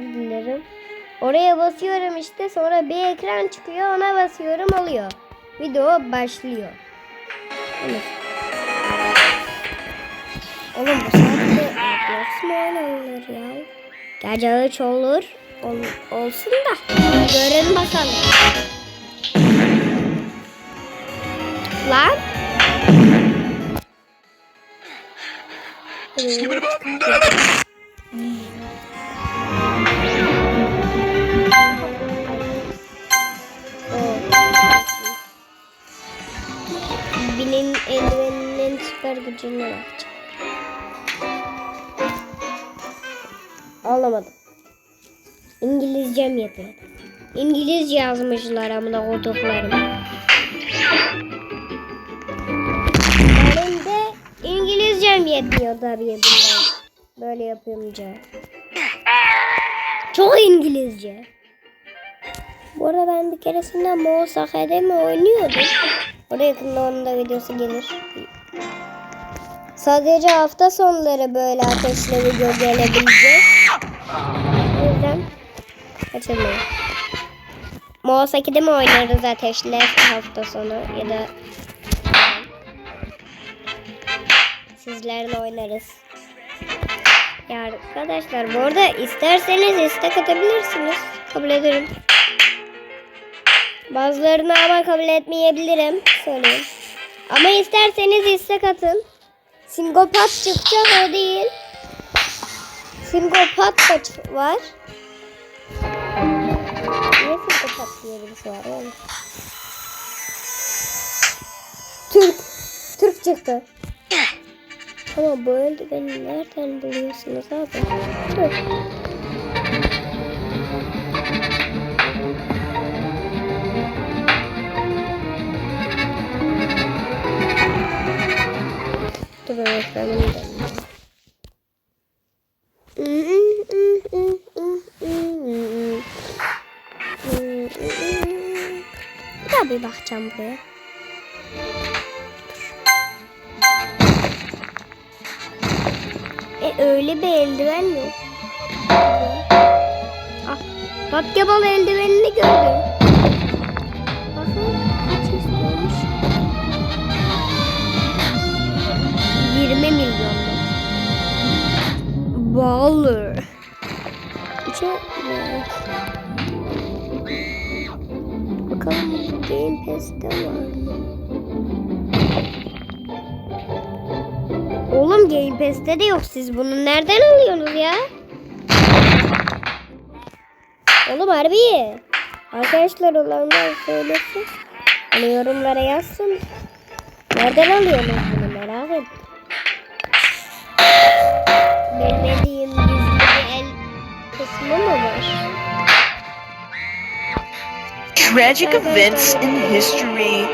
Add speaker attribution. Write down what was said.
Speaker 1: dilerim. Oraya basıyorum işte sonra bir ekran çıkıyor ona basıyorum oluyor. Video başlıyor. Evet. Oğlum bu saatte nasıl mu oynanır ya? Gece üç olur. Ol- olsun da. Görün bakalım. Lan. Binin eldiveninin süper gücüne bakacağım. Alamadım. İngilizcem yetmedi. İngilizce yazmışlar amına koduklarım. Benim de İngilizcem yetmiyor tabii bundan. Böyle yapınca. Çok İngilizce. Bu arada ben bir keresinde Moğuz Akademi oynuyordum. Oraya yakında onun da videosu gelir. Sadece hafta sonları böyle ateşle video gelebilecek. O yüzden kaçırmayın. Moğuz Akademi oynarız ateşle hafta sonu ya da sizlerle oynarız. Ya arkadaşlar bu arada isterseniz istek atabilirsiniz. Kabul ederim. Bazılarını ama kabul etmeyebilirim. Söyleyeyim. Ama isterseniz istek atın. Singopat çıkacak o değil. Singopat da var. Niye singopat diye birisi var oğlum? Türk. Türk çıktı. Ama bu eldiveni nereden buluyorsunuz abi? Dur. Dur daha bir bakacağım buraya. E öyle bir eldiven yok. Ah, basketbol eldivenini gördüm. İçe Bakalım Game Pass'te var mı? Oğlum Game Pass'te de yok. Siz bunu nereden alıyorsunuz ya? Oğlum harbi. Arkadaşlar olanlar söylesin. Hani yorumlara yazsın. Nereden alıyorsunuz bunu merak ettim. Bilmediğim
Speaker 2: Tragic events in history.